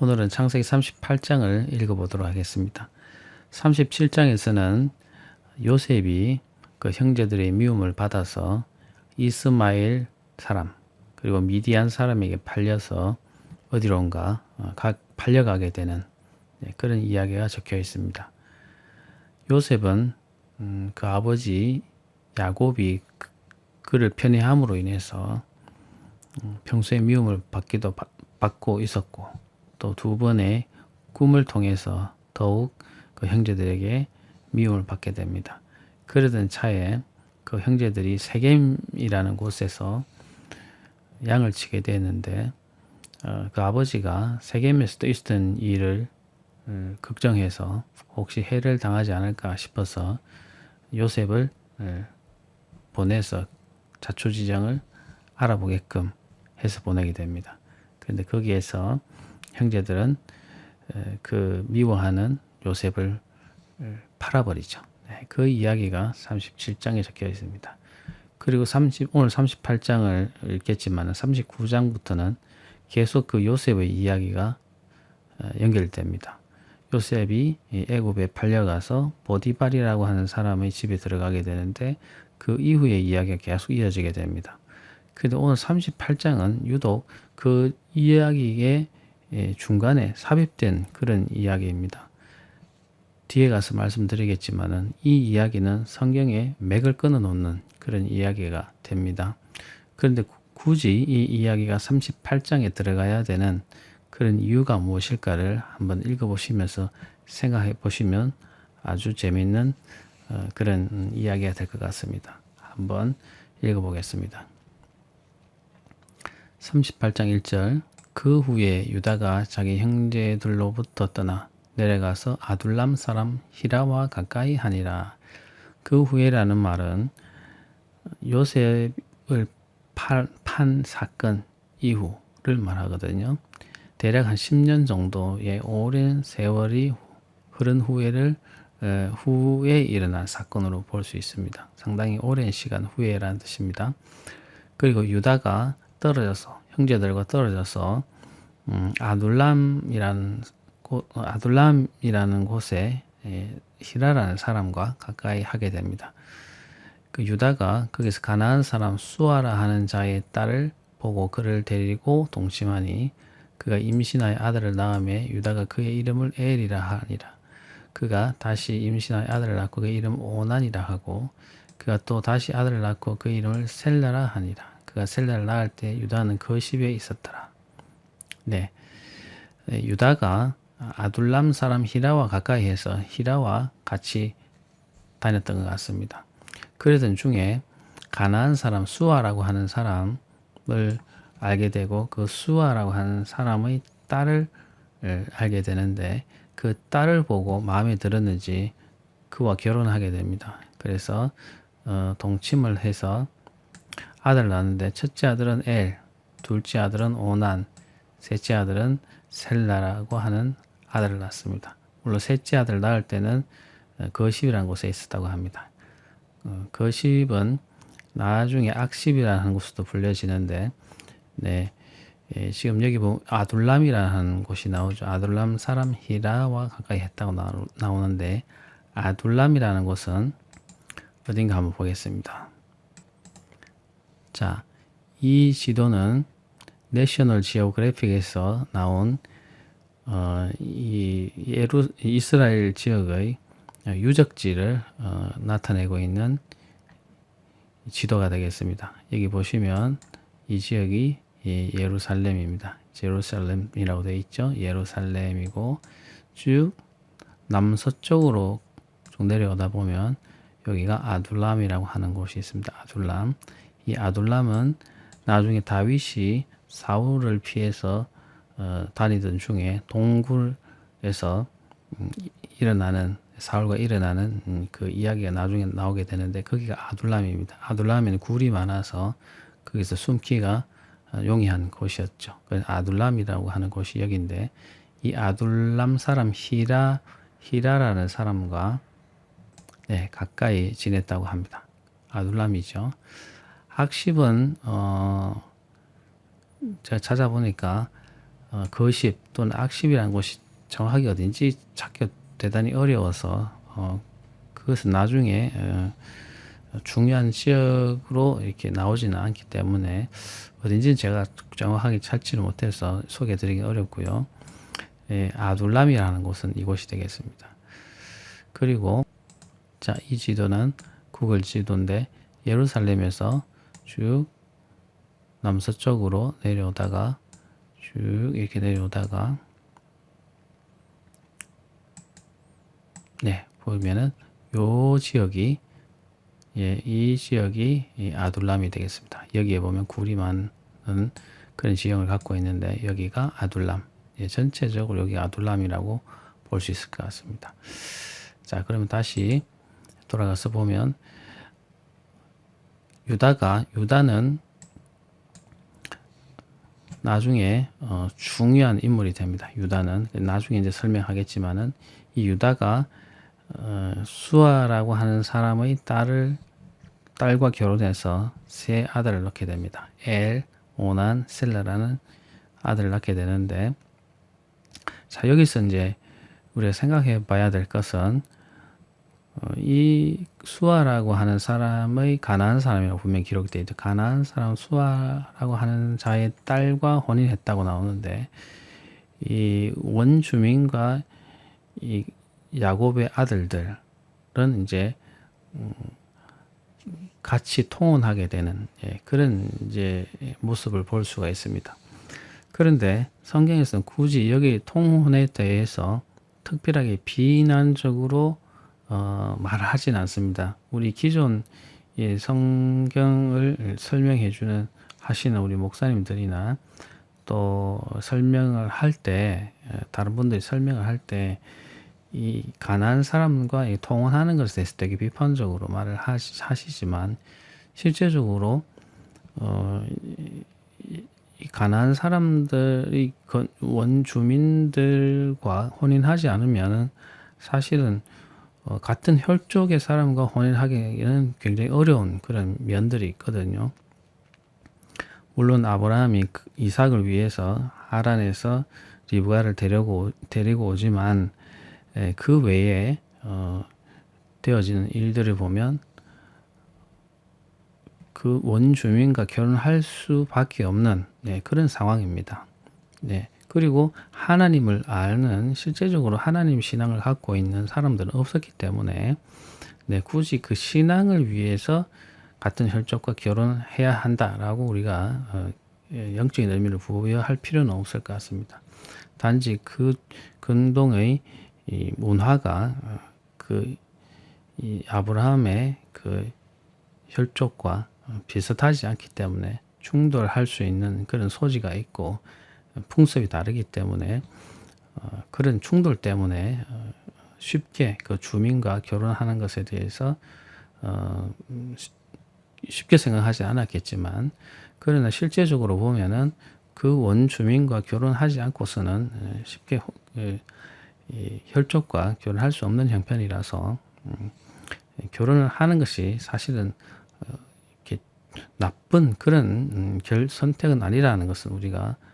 오늘은 창세기 38장을 읽어보도록 하겠습니다. 37장에서는 요셉이 그 형제들의 미움을 받아서 이스마엘 사람 그리고 미디안 사람에게 팔려서 어디론가 어, 가- 팔려가게 되는 네, 그런 이야기가 적혀 있습니다. 요셉은 음, 그 아버지 야곱이 그- 그를 편애함으로 인해서 음, 평소에 미움을 받기도 받- 받고 있었고 또 두 번의 꿈을 통해서 더욱 그 형제들에게 미움을 받게 됩니다. 그러던 차에 그 형제들이 세겜이라는 곳에서 양을 치게 되는데 어, 그 아버지가 세겜에서 또 있었던 일을 음, 걱정해서 혹시 해를 당하지 않을까 싶어서 요셉을 예, 보내서 자초지정을 알아보게끔 해서 보내게 됩니다. 그런데 거기에서 형제들은 에, 그 미워하는 요셉을 에, 팔아버리죠. 네, 그 이야기가 37장에 적혀 있습니다. 그리고 30, 오늘 38장을 읽겠지만 39장부터는 계속 그 요셉의 이야기가 어, 연결됩니다. 요셉이 이 애굽에 팔려가서 보디발이라고 하는 사람의 집에 들어가게 되는데 그 이후의 이야기가 계속 이어지게 됩니다. 그런데 오늘 38장은 유독 그 이야기의 예, 중간에 삽입된 그런 이야기입니다. 뒤에 가서 말씀드리겠지만은 이 이야기는 성경에 맥을 끊어 놓는 그런 이야기가 됩니다. 그런데 구- 굳이 이 이야기가 38장에 들어가야 되는 그런 이유가 무엇일까를 한번 읽어보시면서 생각해 보시면 아주 재미있는 어, 그런 음, 이야기가 될 것 같습니다. 한번 읽어보겠습니다. 38장 1절 그 후에 유다가 자기 형제들로부터 떠나 내려가서 아둘람 사람 히라와 가까이 하니라. 그 후에라는 말은 요셉을 팔, 판 사건 이후를 말하거든요. 대략 한 10년 정도의 오랜 세월이 흐른 후에를 에, 후에 일어난 사건으로 볼 수 있습니다. 상당히 오랜 시간 후에라는 뜻입니다. 그리고 유다가 떨어져서 형제들과 떨어져서 음, 아둘람이라는 곳, 어, 아둘람이라는 곳에 에, 히라라는 사람과 가까이 하게 됩니다. 그 유다가 거기서 가나안 사람 수아라 하는 자의 딸을 보고 그를 데리고 동침하니 그가 임신하여 아들을 낳음에 유다가 그의 이름을 엘이라 하니라. 그가 다시 임신하여 아들을 낳고 그의 이름 오난이라 하고 그가 또 다시 아들을 낳고 그 이름을 셀라라 하니라. 그가 셀라를 낳을 때 유다는 그 집에 있었더라. 네. 네, 유다가 아둘람 사람 히라와 가까이 해서 히라와 같이 다녔던 것 같습니다. 그러던 중에 가나안 사람 수아라고 하는 사람을 알게 되고 그 수아라고 하는 사람의 딸을 에, 알게 되는데 그 딸을 보고 마음에 들었는지 그와 결혼하게 됩니다. 그래서 어, 동침을 해서 아들을 낳았는데 첫째 아들은 엘, 둘째 아들은 오난, 셋째 아들은 셀라라고 하는 아들을 낳습니다. 물론 셋째 아들 낳을 때는 어, 거십이라는 곳에 있었다고 합니다. 어, 거십은 나중에 악십이라는 곳으로 불려지는데, 네, 예, 지금 여기 보면 아둘람이라는 곳이 나오죠. 아둘람 사람 히라와 가까이 했다고 나오, 나오는데, 아둘람이라는 곳은 어딘가 한번 보겠습니다. 자, 이 지도는 내셔널 지오그래픽에서 나온 어, 이 예루 이스라엘 지역의 유적지를 어, 나타내고 있는 지도가 되겠습니다. 여기 보시면 이 지역이 이 예루살렘입니다. 제루살렘이라고 되어 있죠. 예루살렘이고 쭉 남서쪽으로 쭉 내려오다 보면 여기가 아둘람이라고 하는 곳이 있습니다. 아둘람. 이 아둘람은 나중에 다윗이 사울을 피해서 어, 다니던 중에 동굴에서 음, 이- 일어나는 사울과 일어나는 음, 그 이야기가 나중에 나오게 되는데 거기가 아둘람입니다. 아둘람에는 굴이 많아서 거기서 숨기가 어, 용이한 곳이었죠. 그래서 아둘람이라고 하는 곳이 여기인데 이 아둘람 사람 히라 히라라는 사람과 네, 가까이 지냈다고 합니다. 아둘람이죠. 학십은 어, 제가 찾아보니까 어, 거십 또는 악십이라는 곳이 정확하게 어딘지 찾기 대단히 어려워서 어, 그것은 나중에 어, 중요한 지역으로 이렇게 나오지는 않기 때문에 어딘지는 제가 정확하게 찾지를 못해서 소개드리기 어렵고요. 예, 아둘람이라는 곳은 이곳이 되겠습니다. 그리고 자, 이 지도는 구글 지도인데 예루살렘에서 쭉 남서쪽으로 내려오다가 쭉 이렇게 내려오다가 네, 보면은 요 지역이 예, 이 지역이 이 아둘람이 되겠습니다. 여기에 보면 구리만은 그런 지형을 갖고 있는데 여기가 아둘람. 예, 전체적으로 여기 아둘람이라고 볼 수 있을 것 같습니다. 자, 그러면 다시 돌아가서 보면 유다가 유다는 나중에 어, 중요한 인물이 됩니다. 유다는 나중에 이제 설명하겠지만은 이 유다가 어, 수아라고 하는 사람의 딸을 딸과 결혼해서 세 아들을 낳게 됩니다. 엘, 오난, 셀라라는 아들을 낳게 되는데 자 여기서 이제 우리가 생각해 봐야 될 것은 어, 이 수아라고 하는 사람의 가나안 사람이라고 분명히 기록되어 있죠. 가나안 사람 수아라고 하는 자의 딸과 혼인했다고 나오는데 이 원주민과 이 야곱의 아들들은 이제 음, 같이 통혼하게 되는 예, 그런 이제 모습을 볼 수가 있습니다. 그런데 성경에서는 굳이 여기 통혼에 대해서 특별하게 비난적으로 어, 말을 하진 않습니다. 우리 기존 예, 성경을 설명해 주는 하시는 우리 목사님들이나 또 설명을 할 때 다른 분들이 설명을 할 때 이 가난한 사람과 이 통혼하는 것에 대해서 되게 비판적으로 말을 하시, 하시지만 실제적으로 어, 이, 이 가난한 사람들이 그 원주민들과 혼인하지 않으면은 사실은 어, 같은 혈족의 사람과 혼인하기는 굉장히 어려운 그런 면들이 있거든요. 물론 아브라함이 그 이삭을 위해서 하란에서 리브가를 데리고 데리고 오지만 에, 그 외에 어, 되어지는 일들을 보면 그 원주민과 결혼할 수밖에 없는 네, 그런 상황입니다. 네. 그리고 하나님을 아는 실제적으로 하나님 신앙을 갖고 있는 사람들은 없었기 때문에 네, 굳이 그 신앙을 위해서 같은 혈족과 결혼해야 한다라고 우리가 어, 예, 영적인 의미를 부여할 필요는 없을 것 같습니다. 단지 그 근동의 이 문화가 어, 그이 아브라함의 그 혈족과 비슷하지 않기 때문에 충돌할 수 있는 그런 소지가 있고 풍습이 다르기 때문에 어, 그런 충돌 때문에 어, 쉽게 그 주민과 결혼하는 것에 대해서 어, 쉽게 생각하지 않았겠지만 그러나 실제적으로 보면은 그 원주민과 결혼하지 않고서는 쉽게 혈족과 결혼할 수 없는 형편이라서 음, 결혼을 하는 것이 사실은 이렇게 나쁜 그런 음, 결 선택은 아니라는 것은 우리가 어,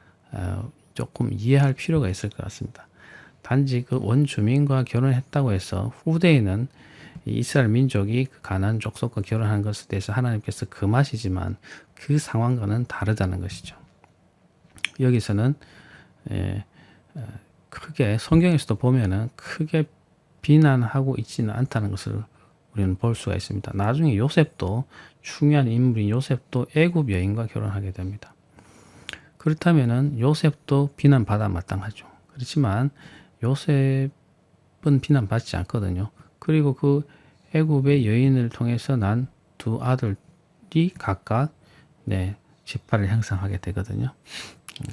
조금 이해할 필요가 있을 것 같습니다. 단지 그 원주민과 결혼했다고 해서 후대에는 이스라엘 민족이 그 가난 족속과 결혼한 것에 대해서 하나님께서 금하시지만 그 상황과는 다르다는 것이죠. 여기서는 예, 어, 크게 성경에서도 보면은 크게 비난하고 있지는 않다는 것을 우리는 볼 수가 있습니다. 나중에 요셉도 중요한 인물인 요셉도 애굽 여인과 결혼하게 됩니다. 그렇다면은 요셉도 비난받아 마땅하죠. 그렇지만 요셉은 비난받지 않거든요. 그리고 그 애굽의 여인을 통해서 난 두 아들이 각각 네, 지파를 형성하게 되거든요.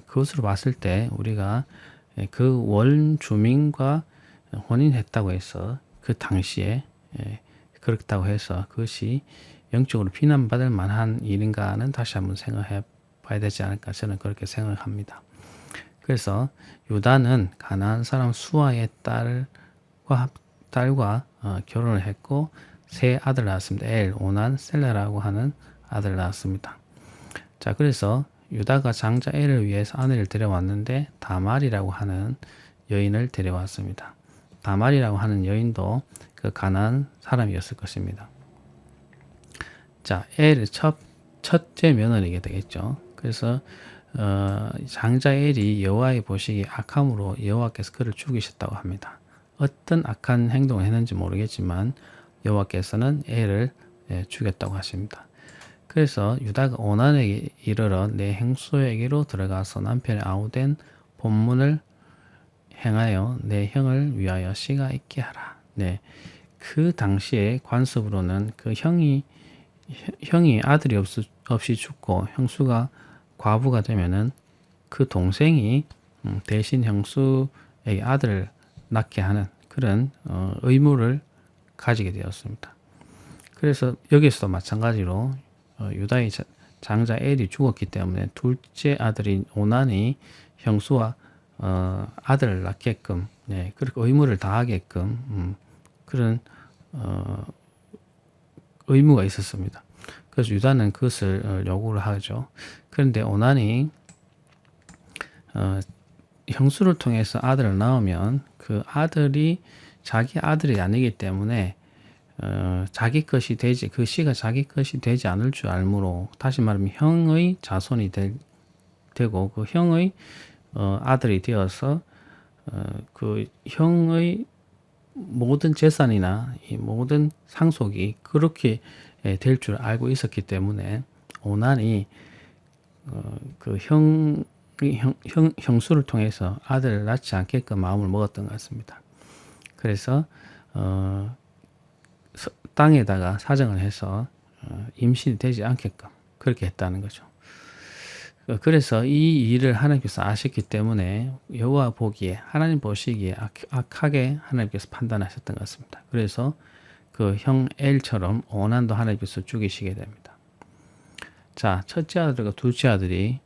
그것으로 봤을 때 우리가 그 원 주민과 혼인했다고 해서 그 당시에 예, 그렇다고 해서 그것이 영적으로 비난받을 만한 일인가는 다시 한번 생각해 봐야 되지 않을까 저는 그렇게 생각을 합니다. 그래서 유다는 가나안 사람 수아의 딸과 딸과 어, 결혼을 했고 세 아들 낳았습니다. 엘, 오난, 셀라라고 하는 아들 낳았습니다. 자, 그래서 유다가 장자 엘을 위해서 아내를 데려왔는데 다말이라고 하는 여인을 데려왔습니다. 다말이라고 하는 여인도 그 가난 사람이었을 것입니다. 자, 엘의 첫 첫째 며느리게 되겠죠. 그래서 어, 장자 엘이 여호와의 보시기에 악함으로 여호와께서 그를 죽이셨다고 합니다. 어떤 악한 행동을 했는지 모르겠지만 여호와께서는 엘을 예, 죽였다고 하십니다. 그래서 유다가 오난에게 이르러 내 행수에게로 들어가서 남편의 아우된 본문을 행하여 내 형을 위하여 씨가 있게 하라. 네. 그 당시에 관습으로는 그 형이 형이 아들이 없, 없이 죽고 형수가 과부가 되면은 그 동생이 음, 대신 형수에게 아들을 낳게 하는 그런 어, 의무를 가지게 되었습니다. 그래서 여기서도 마찬가지로 어, 유다의 장자 엘이 죽었기 때문에 둘째 아들인 오난이 형수와 어, 아들을 낳게끔 네, 그렇게 의무를 다하게끔 음, 그런 어, 의무가 있었습니다. 그래서 유다는 그것을 어, 요구를 하죠. 그런데 오난이 어, 형수를 통해서 아들을 낳으면 그 아들이 자기 아들이 아니기 때문에 어, 자기 것이 되지 그 씨가 자기 것이 되지 않을 줄 알므로 다시 말하면 형의 자손이 되, 되고 그 형의 어, 아들이 되어서 어, 그 형의 모든 재산이나 이 모든 상속이 그렇게 될 줄 알고 있었기 때문에 오난이 어, 그 형, 형, 형, 형수를 통해서 아들을 낳지 않게끔 마음을 먹었던 것 같습니다. 그래서 어, 땅에다가 사정을 해서 어, 임신이 되지 않게끔 그렇게 했다는 거죠. 어, 그래서 이 일을 하나님께서 아셨기 때문에 여호와 보기에 하나님 보시기에 악, 하게 하나님께서 판단하셨던 것 같습니다. 그래서 그형 엘처럼 오난도 하나님께서 죽이시게 됩니다. 자, 첫째 아들과 둘째 아들이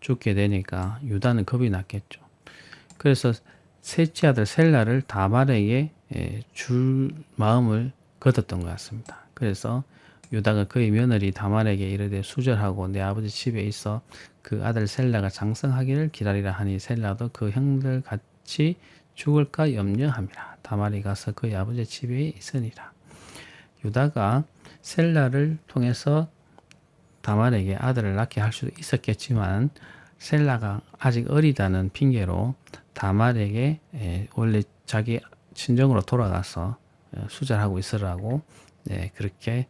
죽게 되니까 유다는 겁이 났겠죠. 그래서 셋째 아들 셀라를 다말에게 예, 줄 마음을 거뒀던 것 같습니다. 그래서 유다가 그의 며느리 다말에게 이르되 수절하고 내 아버지 집에 있어 그 아들 셀라가 장성하기를 기다리라 하니 셀라도 그 형들 같이 죽을까 염려함이라. 다말이 가서 그의 아버지 집에 있으니라. 유다가 셀라를 통해서 다말에게 아들을 낳게 할 수도 있었겠지만 셀라가 아직 어리다는 핑계로 다말에게 원래 자기 친정으로 돌아가서 어, 수절하고 있으라고 네, 그렇게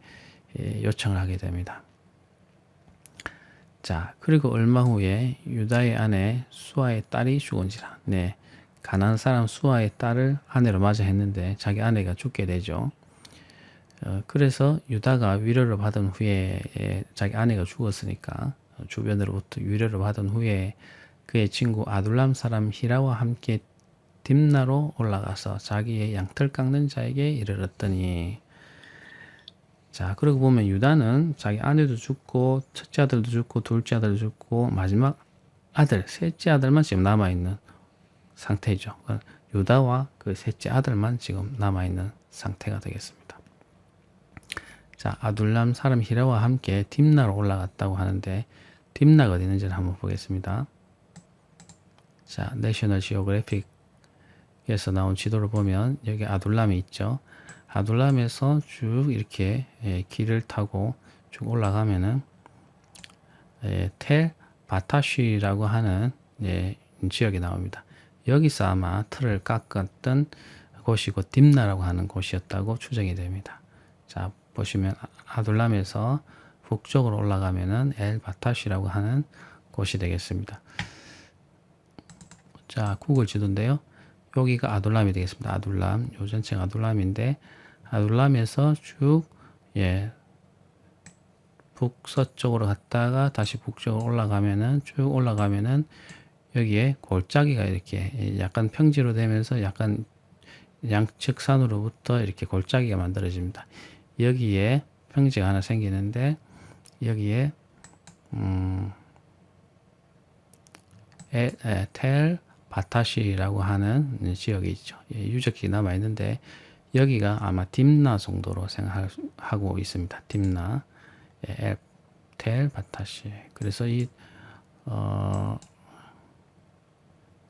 요청을 하게 됩니다. 자, 그리고 얼마 후에 유다의 아내 수아의 딸이 죽은지라. 네, 가난 사람 수아의 딸을 아내로 맞아 했는데 자기 아내가 죽게 되죠. 어, 그래서 유다가 위로를 받은 후에 자기 아내가 죽었으니까 주변으로부터 위로를 받은 후에 그의 친구 아둘람 사람 히라와 함께 딥나로 올라가서 자기의 양털 깎는 자에게 이르렀더니 자 그러고 보면 유다는 자기 아내도 죽고 첫째 아들도 죽고 둘째 아들도 죽고 마지막 아들 셋째 아들만 지금 남아있는 상태죠. 유다와 그 셋째 아들만 지금 남아있는 상태가 되겠습니다 자 아둘람 사람 히라와 함께 딥나로 올라갔다고 하는데 딥나가 어디 있는지를 한번 보겠습니다 자 내셔널 지오그래픽 에서 나온 지도를 보면 여기 아둘람이 있죠. 아둘람에서 쭉 이렇게 예, 길을 타고 쭉 올라가면은 예, 텔 바타쉬라고 하는 예, 지역이 나옵니다. 여기서 아마 틀을 깎았던 곳이고 딥나라고 하는 곳이었다고 추정이 됩니다. 자 보시면 아둘람에서 북쪽으로 올라가면은 엘 바타쉬라고 하는 곳이 되겠습니다. 자 구글 지도인데요. 여기가 아둘람이 되겠습니다. 아둘람. 요 전체가 아둘람인데 아둘람에서 쭉 예. 북서쪽으로 갔다가 다시 북쪽으로 올라가면은 쭉 올라가면은 여기에 골짜기가 이렇게 약간 평지로 되면서 약간 양측 산으로부터 이렇게 골짜기가 만들어집니다. 여기에 평지가 하나 생기는데 여기에 음, 에, 에, 텔 바타시라고 하는 지역이 있죠. 예, 유적지 남아 있는데 여기가 아마 딥나 정도로 생각하고 있습니다. 딥나, 예, 텔 바타시. 그래서 이 어,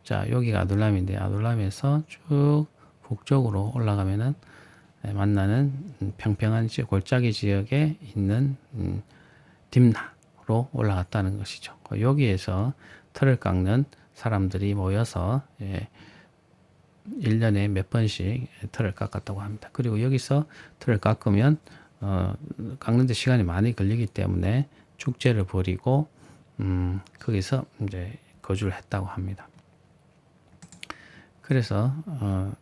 자 여기가 아둘람인데 아둘람에서 쭉 북쪽으로 올라가면은 예, 만나는 음, 평평한 지역, 골짜기 지역에 있는 음, 딥나로 올라갔다는 것이죠. 그 여기에서 틀을 깎는 사람들이 모여서 예, 1년에 몇 번씩 틀을 깎았다고 합니다. 그리고 여기서 틀을 깎으면 어, 깎는데 시간이 많이 걸리기 때문에 축제를 벌이고 음, 거기서 이제 거주를 했다고 합니다. 그래서 어,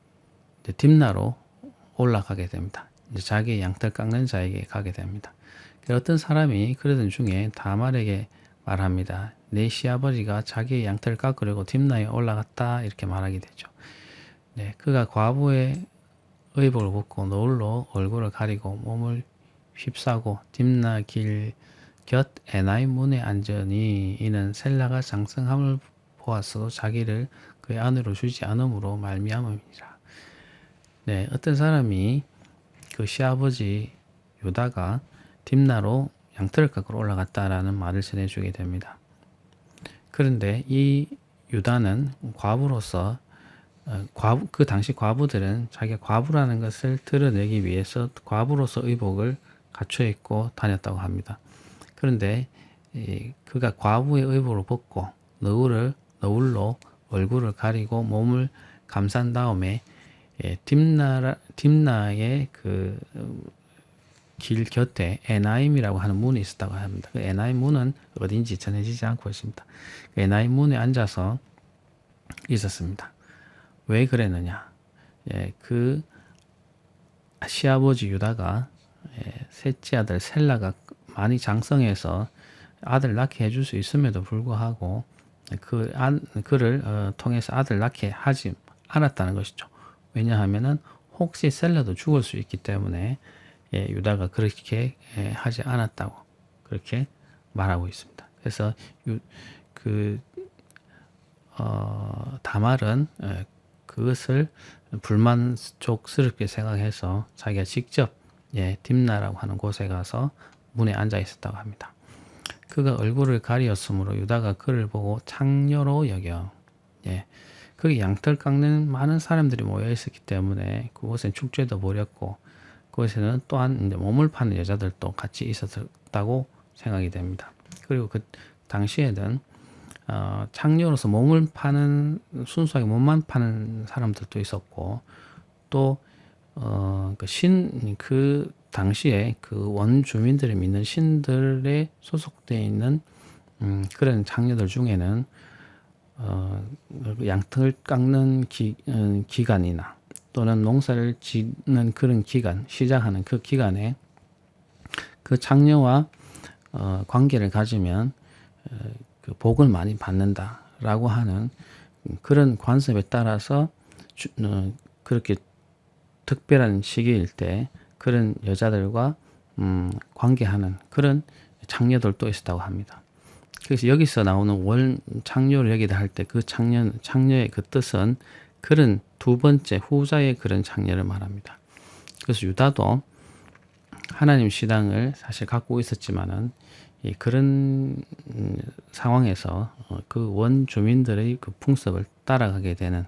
딥나로 올라가게 됩니다. 이제 자기 양털 깎는 자에게 가게 됩니다. 어떤 사람이 그러던 중에 다말에게 말합니다. 내 시아버지가 자기의 양털 깎으려고 딥나에 올라갔다 이렇게 말하게 되죠. 네, 그가 과부의 의복을 벗고 노을로 얼굴을 가리고 몸을 휩싸고 딥나 길 곁 에나이 문에 앉으니 이는 셀라가 장성함을 보았어도 자기를 그의 안으로 주지 않음으로 말미암음이라. 네, 어떤 사람이 그 시아버지 유다가 딥나로 양털을 깎으러 올라갔다라는 말을 전해주게 됩니다. 그런데 이 유다는 과부로서 어, 과부, 그 당시 과부들은 자기가 과부라는 것을 드러내기 위해서 과부로서 의복을 갖춰 입고 다녔다고 합니다. 그런데 이, 그가 과부의 의복을 벗고 너울을 너울로 얼굴을 가리고 몸을 감싼 다음에 예, 딥나 딥나의 그 길 곁에 에나임이라고 하는 문이 있었다고 합니다. 그 에나임 문은 어딘지 전해지지 않고 있습니다. 그 에나임 문에 앉아서 있었습니다. 왜 그랬느냐? 예, 그 시아버지 유다가 예, 셋째 아들 셀라가 많이 장성해서 아들 낳게 해줄 수 있음에도 불구하고 그 안, 그를 어, 통해서 아들 낳게 하지 않았다는 것이죠. 왜냐하면은 혹시 셀라도 죽을 수 있기 때문에 예, 유다가 그렇게 예, 하지 않았다고 그렇게 말하고 있습니다. 그래서 유, 그 어, 다말은 예, 그것을 불만족스럽게 생각해서 자기가 직접 예, 딥나라고 하는 곳에 가서 문에 앉아 있었다고 합니다. 그가 얼굴을 가리었으므로 유다가 그를 보고 창녀로 여겨. 예. 거기 양털 깎는 많은 사람들이 모여 있었기 때문에 그곳엔 축제도 벌였고 그곳에는 또한 이제 몸을 파는 여자들도 같이 있었다고 생각이 됩니다. 그리고 그 당시에는 어, 창녀로서 몸을 파는 순수하게 몸만 파는 사람들도 있었고 또 어, 그 신, 그 당시에 그 원주민들이 믿는 신들에 소속되어 있는 음, 그런 장녀들 중에는 어, 양털 깎는 기, 어, 기간이나 또는 농사를 짓는 그런 기간, 시작하는 그 기간에 그 장녀와 어, 관계를 가지면 어, 그 복을 많이 받는다라고 하는 그런 관습에 따라서 주, 어, 그렇게 특별한 시기일 때 그런 여자들과 음, 관계하는 그런 창녀들도 있었다고 합니다. 그래서 여기서 나오는 원 창녀를 여기다 할때 그 창녀 창녀의 그 뜻은 그런 두 번째 후자의 그런 창녀를 말합니다. 그래서 유다도 하나님 시당을 사실 갖고 있었지만은 이 그런 음, 상황에서 어, 그 원 주민들의 그 풍습을 따라가게 되는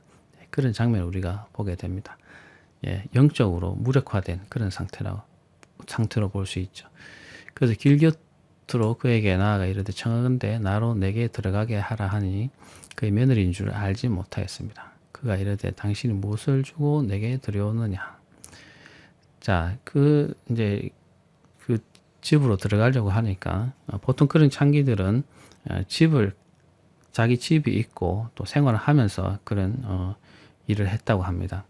그런 장면을 우리가 보게 됩니다. 예, 영적으로 무력화된 그런 상태라고 상태로 볼 수 있죠. 그래서 길곁 으로 그에게 나아가 이르되 청하건대 나로 내게 들어가게 하라 하니 그의 며느리인 줄 알지 못하였습니다. 그가 이르되 당신이 무엇을 주고 내게 들여오느냐. 자, 그 이제 그 집으로 들어가려고 하니까 어, 보통 그런 창기들은 어, 집을 자기 집이 있고 또 생활을 하면서 그런 어, 일을 했다고 합니다.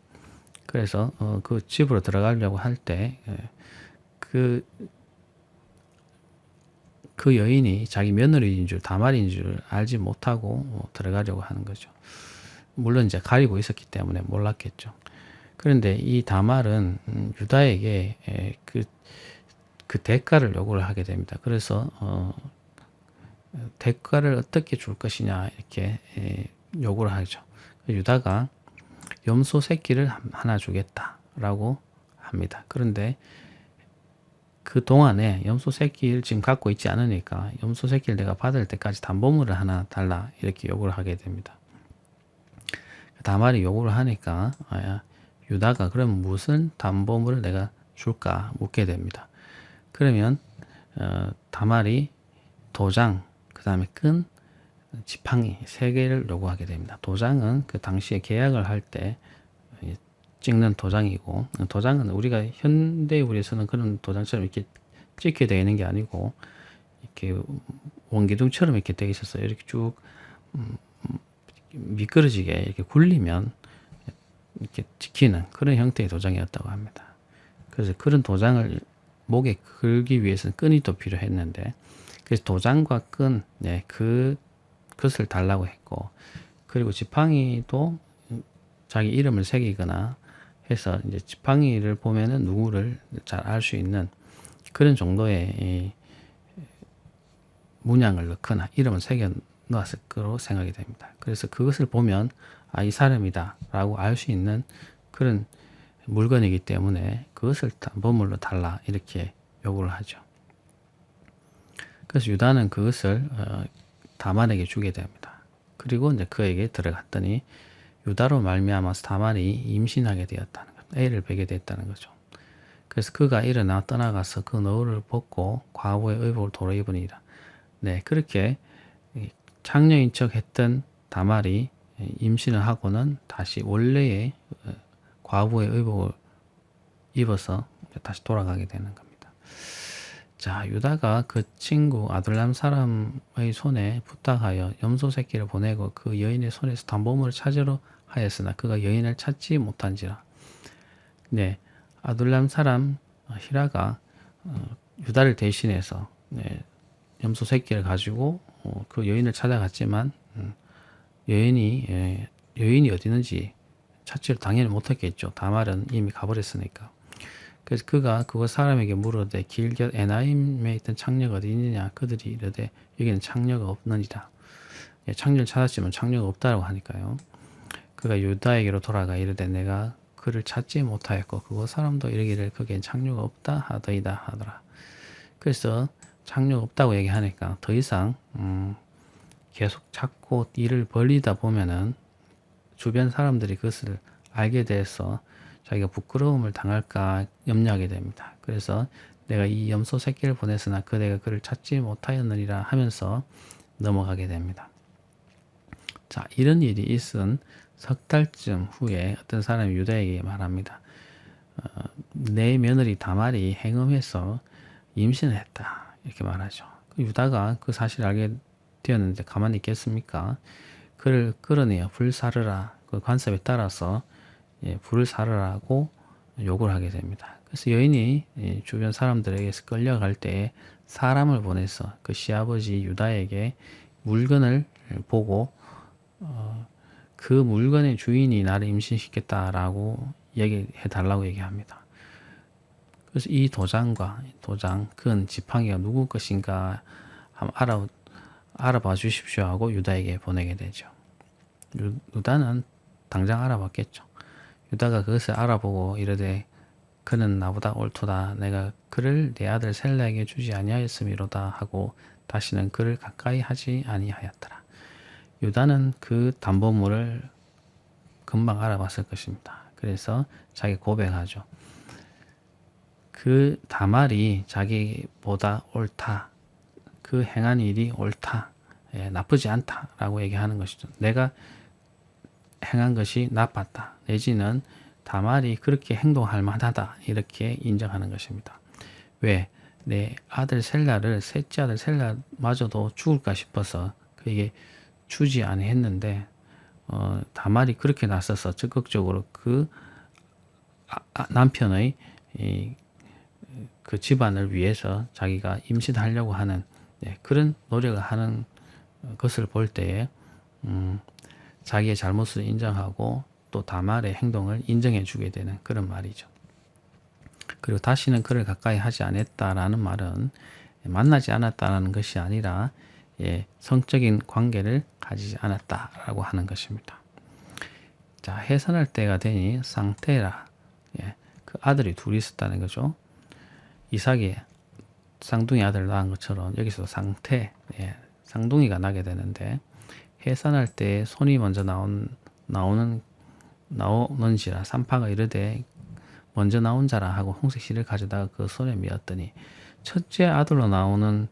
그래서 어, 그 집으로 들어가려고 할 때그 그 여인이 자기 며느리인 줄 다말인 줄 알지 못하고 어, 들어가려고 하는 거죠. 물론 이제 가리고 있었기 때문에 몰랐겠죠. 그런데 이 다말은 음, 유다에게 에, 그, 그 대가를 요구를 하게 됩니다. 그래서 어, 대가를 어떻게 줄 것이냐 이렇게 에, 요구를 하죠. 유다가 염소 새끼를 하나 주겠다라고 합니다. 그런데 그 동안에 염소 새끼를 지금 갖고 있지 않으니까 염소 새끼를 내가 받을 때까지 담보물을 하나 달라 이렇게 요구를 하게 됩니다. 다말이 요구를 하니까 아, 유다가 그럼 무슨 담보물을 내가 줄까 묻게 됩니다. 그러면 어, 다말이 도장 그 다음에 끈 지팡이 세 개를 요구하게 됩니다. 도장은 그 당시에 계약을 할때 찍는 도장이고 도장은 우리가 현대 우리에서는 그런 도장처럼 이렇게 찍게 되어 있는 게 아니고 이렇게 원기둥처럼 이렇게 되어 있었어요. 이렇게 쭉 음, 미끄러지게 이렇게 굴리면 이렇게 지키는 그런 형태의 도장이었다고 합니다. 그래서 그런 도장을 목에 걸기 위해서는 끈이 또 필요했는데 그래서 도장과 끈, 네, 그 것을 달라고 했고 그리고 지팡이도 자기 이름을 새기거나 해서 이제 지팡이를 보면은 누구를 잘 알 수 있는 그런 정도의 이 문양을 넣거나 이름을 새겨 놓았을 거로 생각이 됩니다. 그래서 그것을 보면 아, 이 사람이다 라고 알 수 있는 그런 물건이기 때문에 그것을 담보물로 달라 이렇게 요구를 하죠. 그래서 유다는 그것을 어, 다만에게 주게 됩니다. 그리고 이제 그에게 들어갔더니 유다로 말미암아서 다만이 임신하게 되었다는 것, 애를 베게 됐다는 거죠. 그래서 그가 일어나 떠나가서 그 너울을 벗고 과부의 의복을 도로 입으니라. 네, 그렇게 장녀인 척 했던 다말이 임신을 하고는 다시 원래의 어, 과부의 의복을 입어서 다시 돌아가게 되는 겁니다. 자, 유다가 그 친구 아둘람 사람의 손에 부탁하여 염소 새끼를 보내고 그 여인의 손에서 담보물을 찾으러 하였으나 그가 여인을 찾지 못한지라. 네, 아둘람 사람 히라가 어, 유다를 대신해서 네, 염소 새끼를 가지고 어, 그 여인을 찾아갔지만 음, 여인이 예, 여인이 어디 있는지 찾지를 당연히 못했겠죠. 다말은 이미 가버렸으니까. 그래서 그가 그거 사람에게 물어대 길곁 에나임에 있던 창녀가 어디 있느냐 그들이 이르되 여기는 창녀가 없느니라. 예, 창녀를 찾았지만 창녀가 없다라고 하니까요. 그가 유다에게로 돌아가 이르되 내가 그를 찾지 못하였고 그곳 사람도 이르기를 거기엔 창녀가 없다 하더이다 하더라. 그래서 창녀가 없다고 얘기하니까 더 이상 음, 계속 찾고 일을 벌리다 보면은 주변 사람들이 그것을 알게 돼서 자기가 부끄러움을 당할까 염려하게 됩니다. 그래서 내가 이 염소 새끼를 보냈으나 그대가 그를 찾지 못하였느니라 하면서 넘어가게 됩니다. 자, 이런 일이 있은 석 달쯤 후에 어떤 사람이 유다에게 말합니다. 어, 내 며느리 다말이 행음해서 임신을 했다. 이렇게 말하죠. 그 유다가 그 사실을 알게 되었는데 가만히 있겠습니까? 그를 끌어내어 불 사르라. 그 관습에 따라서 예, 불을 사르라고 요구를 하게 됩니다. 그래서 여인이 예, 주변 사람들에게서 끌려갈 때 사람을 보내서 그 시아버지 유다에게 물건을 보고 어, 그 물건의 주인이 나를 임신시켰다라고 얘기해 달라고 얘기합니다. 그래서 이 도장과 도장, 근, 지팡이가 누구 것인가 한번 알아, 알아봐 주십시오 하고 유다에게 보내게 되죠. 유다는 당장 알아봤겠죠. 유다가 그것을 알아보고 이르되 그는 나보다 옳도다. 내가 그를 내 아들 셀라에게 주지 아니하였음이로다 하고 다시는 그를 가까이 하지 아니하였더라. 유다는 그 담보물을 금방 알아봤을 것입니다. 그래서 자기 고백하죠. 그 다말이 자기보다 옳다. 그 행한 일이 옳다. 예, 나쁘지 않다 라고 얘기하는 것이죠. 내가 행한 것이 나빴다. 내지는 다말이 그렇게 행동할 만하다. 이렇게 인정하는 것입니다. 왜? 내 아들 셀라를 셋째 아들 셀라마저도 죽을까 싶어서 그에게 주지 아니했는데 어, 다말이 그렇게 나서서 적극적으로 그 아, 아, 남편의 이, 그 집안을 위해서 자기가 임신하려고 하는 네, 그런 노력을 하는 것을 볼 때에 음, 자기의 잘못을 인정하고 또 다말의 행동을 인정해 주게 되는 그런 말이죠. 그리고 다시는 그를 가까이 하지 않았다라는 말은 만나지 않았다라는 것이 아니라 예, 성적인 관계를 가지지 않았다라고 하는 것입니다. 자, 해산할 때가 되니 상테라, 예, 그 아들이 둘이 있었다는 거죠. 이삭의 쌍둥이 아들 낳은 것처럼 여기서 상태, 예, 쌍둥이가 나게 되는데 해산할 때 손이 먼저 나온 나오는 나오는지라 산파가 이르되 먼저 나온 자라 하고 홍색 실을 가져다가 그 손에 미었더니 첫째 아들로 나오는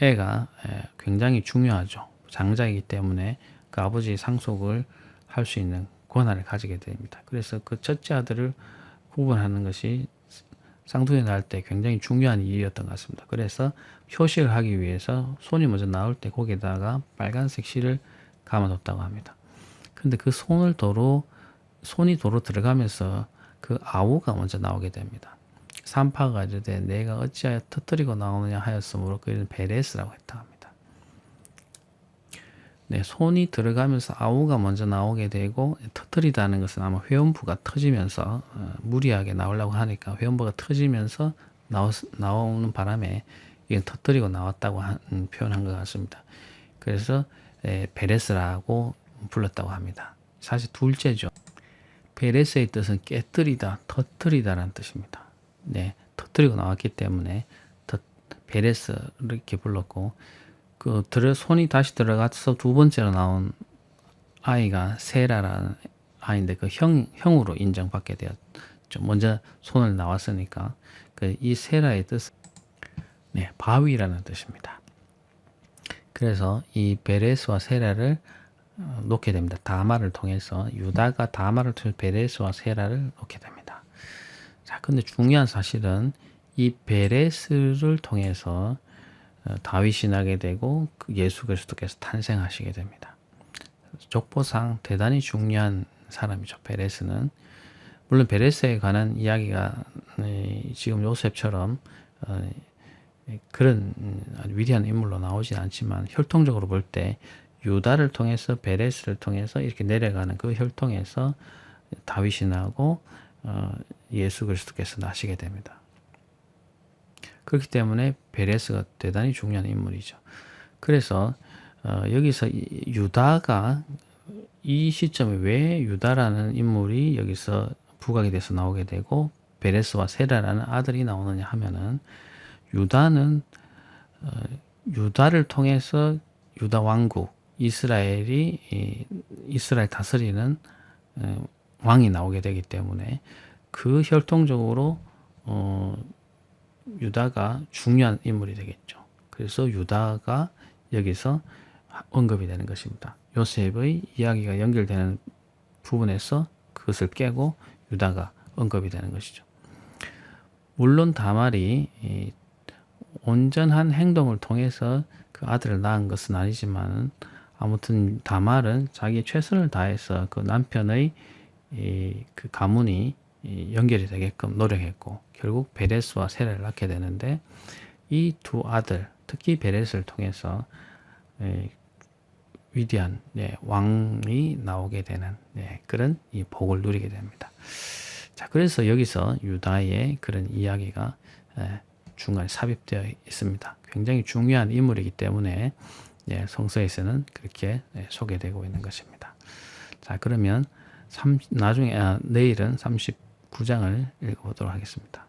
애가 예, 굉장히 중요하죠. 장자이기 때문에 그 아버지의 상속을 할 수 있는 권한을 가지게 됩니다. 그래서 그 첫째 아들을 구분하는 것이 쌍둥이 낳을 때 굉장히 중요한 일이었던 것 같습니다. 그래서 표식을 하기 위해서 손이 먼저 나올 때 거기다가 빨간색 실을 감아뒀다고 합니다. 근데 그 손을 도로 손이 도로 들어가면서 그 아우가 먼저 나오게 됩니다. 산파가 이르되 내가 어찌하여 터뜨리고 나오느냐 하였으므로 그는 베레스라고 했다 합니다. 네, 손이 들어가면서 아우가 먼저 나오게 되고 터뜨리다는 것은 아마 회원부가 터지면서 어, 무리하게 나오려고 하니까 회원부가 터지면서 나오, 나오는 바람에 이건 터뜨리고 나왔다고 한, 음, 표현한 것 같습니다. 그래서 에, 베레스라고 불렀다고 합니다. 사실 둘째죠. 베레스의 뜻은 깨뜨리다, 터뜨리다라는 뜻입니다. 네, 터뜨리고 나왔기 때문에 터, 베레스 이렇게 불렀고 그 들어 손이 다시 들어가서 두 번째로 나온 아이가 세라라는 아이인데 그 형 형으로 인정받게 되었죠. 먼저 손을 나왔으니까 그 이 세라의 뜻은 네 바위라는 뜻입니다. 그래서 이 베레스와 세라를 어, 놓게 됩니다. 다마를 통해서 유다가 다마를 통해 베레스와 세라를 놓게 됩니다. 자, 근데 중요한 사실은 이 베레스를 통해서 어, 다윗이 나게 되고 그 예수 그리스도께서 탄생하시게 됩니다. 족보상 대단히 중요한 사람이죠. 베레스는 물론 베레스에 관한 이야기가 네, 지금 요셉처럼 어, 그런 위대한 인물로 나오진 않지만 혈통적으로 볼 때 유다를 통해서 베레스를 통해서 이렇게 내려가는 그 혈통에서 다윗이 나고 어, 예수 그리스도께서 나시게 됩니다. 그렇기 때문에 베레스가 대단히 중요한 인물이죠. 그래서 어, 여기서 이- 유다가 이 시점에 왜 유다라는 인물이 여기서 부각이 돼서 나오게 되고 베레스와 세라라는 아들이 나오느냐 하면은 유다는 어, 유다를 통해서 유다 왕국 이스라엘이 이, 이스라엘 다스리는 어, 왕이 나오게 되기 때문에 그 혈통적으로 어, 유다가 중요한 인물이 되겠죠. 그래서 유다가 여기서 언급이 되는 것입니다. 요셉의 이야기가 연결되는 부분에서 그것을 깨고 유다가 언급이 되는 것이죠. 물론 다말이 이 온전한 행동을 통해서 그 아들을 낳은 것은 아니지만 아무튼 다말은 자기 최선을 다해서 그 남편의 이 그 가문이 이 연결이 되게끔 노력했고 결국 베레스와 세라를 낳게 되는데 이 두 아들 특히 베레스를 통해서 에, 위대한 예, 왕이 나오게 되는 예, 그런 이 복을 누리게 됩니다. 자 그래서 여기서 유다의 그런 이야기가 예, 중간에 삽입되어 있습니다. 굉장히 중요한 인물이기 때문에 예, 성서에서는 그렇게 예, 소개되고 있는 것입니다. 자 그러면 삼, 나중에 아, 내일은 39장을 읽어보도록 하겠습니다.